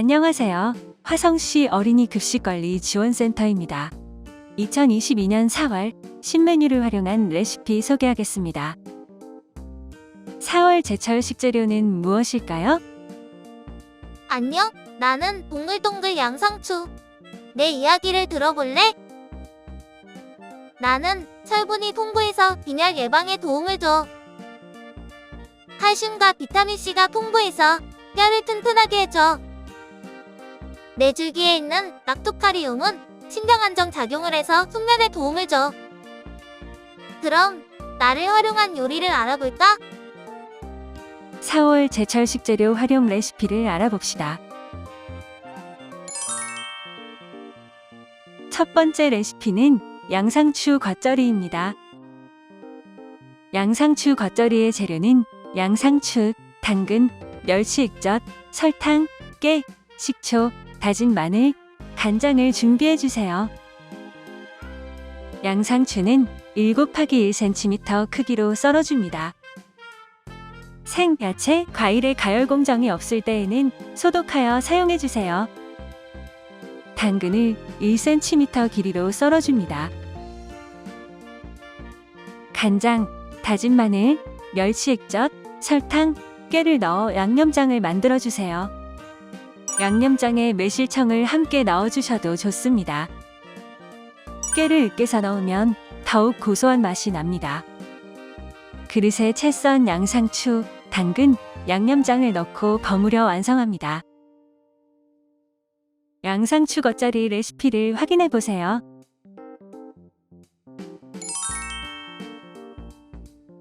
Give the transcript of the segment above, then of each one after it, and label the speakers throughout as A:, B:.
A: 안녕하세요. 화성시 어린이 급식관리 지원센터입니다. 2022년 4월 신메뉴를 활용한 레시피 소개하겠습니다. 4월 제철 식재료는 무엇일까요?
B: 안녕, 나는 동글동글 양상추. 내 이야기를 들어볼래? 나는 철분이 풍부해서 빈혈 예방에 도움을 줘. 칼슘과 비타민C가 풍부해서 뼈를 튼튼하게 해줘. 내 줄기에 있는 락토카리움은 신경 안정 작용을 해서 숙면에 도움을 줘. 그럼 나를 활용한 요리를 알아볼까?
A: 4월 제철 식재료 활용 레시피를 알아봅시다. 첫 번째 레시피는 양상추 겉절이입니다. 양상추 겉절이의 재료는 양상추, 당근, 멸치 액젓, 설탕, 깨, 식초, 다진 마늘, 간장을 준비해 주세요. 양상추는 1 곱하기 1cm 크기로 썰어줍니다. 생 야채, 과일의 가열 공정이 없을 때에는 소독하여 사용해 주세요. 당근을 1cm 길이로 썰어줍니다. 간장, 다진 마늘, 멸치 액젓, 설탕, 깨를 넣어 양념장을 만들어 주세요. 양념장에 매실청을 함께 넣어 주셔도 좋습니다. 깨를 으깨서 넣으면 더욱 고소한 맛이 납니다. 그릇에 채 썬 양상추, 당근, 양념장을 넣고 버무려 완성합니다. 양상추 겉절이 레시피를 확인해 보세요.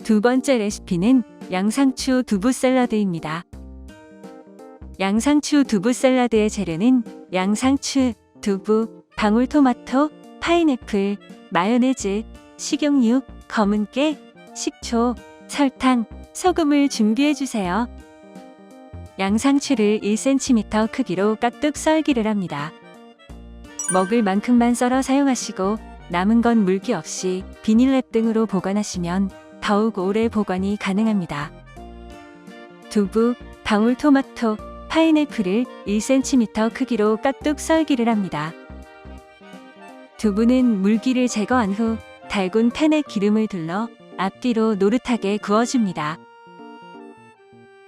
A: 두 번째 레시피는 양상추 두부 샐러드입니다. 양상추 두부 샐러드의 재료는 양상추, 두부, 방울토마토, 파인애플, 마요네즈, 식용유, 검은깨, 식초, 설탕, 소금을 준비해 주세요. 양상추를 1cm 크기로 깍둑 썰기를 합니다. 먹을 만큼만 썰어 사용하시고 남은 건 물기 없이 비닐랩 등으로 보관하시면 더욱 오래 보관이 가능합니다. 두부, 방울토마토, 파인애플을 1cm 크기로 깍둑 썰기를 합니다. 두부는 물기를 제거한 후 달군 팬에 기름을 둘러 앞뒤로 노릇하게 구워줍니다.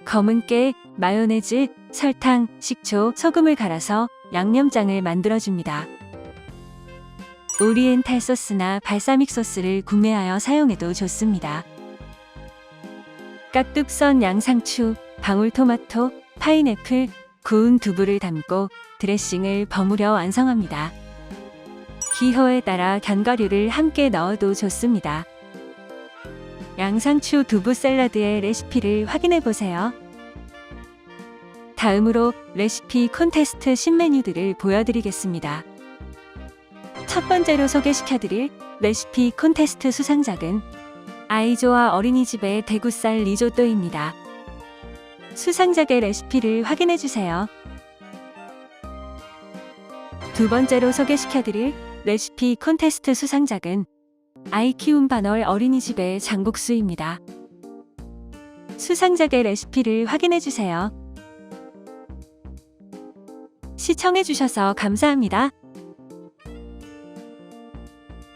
A: 검은 깨, 마요네즈, 설탕, 식초, 소금을 갈아서 양념장을 만들어줍니다. 오리엔탈 소스나 발사믹 소스를 구매하여 사용해도 좋습니다. 깍둑 썬 양상추, 방울토마토, 파인애플, 구운 두부를 담고 드레싱을 버무려 완성합니다. 기호에 따라 견과류를 함께 넣어도 좋습니다. 양상추 두부 샐러드의 레시피를 확인해 보세요. 다음으로 레시피 콘테스트 신메뉴들을 보여드리겠습니다. 첫 번째로 소개시켜드릴 레시피 콘테스트 수상작은 아이조와 어린이집의 대구살 리조또입니다. 수상작의 레시피를 확인해 주세요. 두 번째로 소개시켜드릴 레시피 콘테스트 수상작은 아이 키운 반월 어린이집의 장국수입니다. 수상작의 레시피를 확인해 주세요. 시청해 주셔서 감사합니다.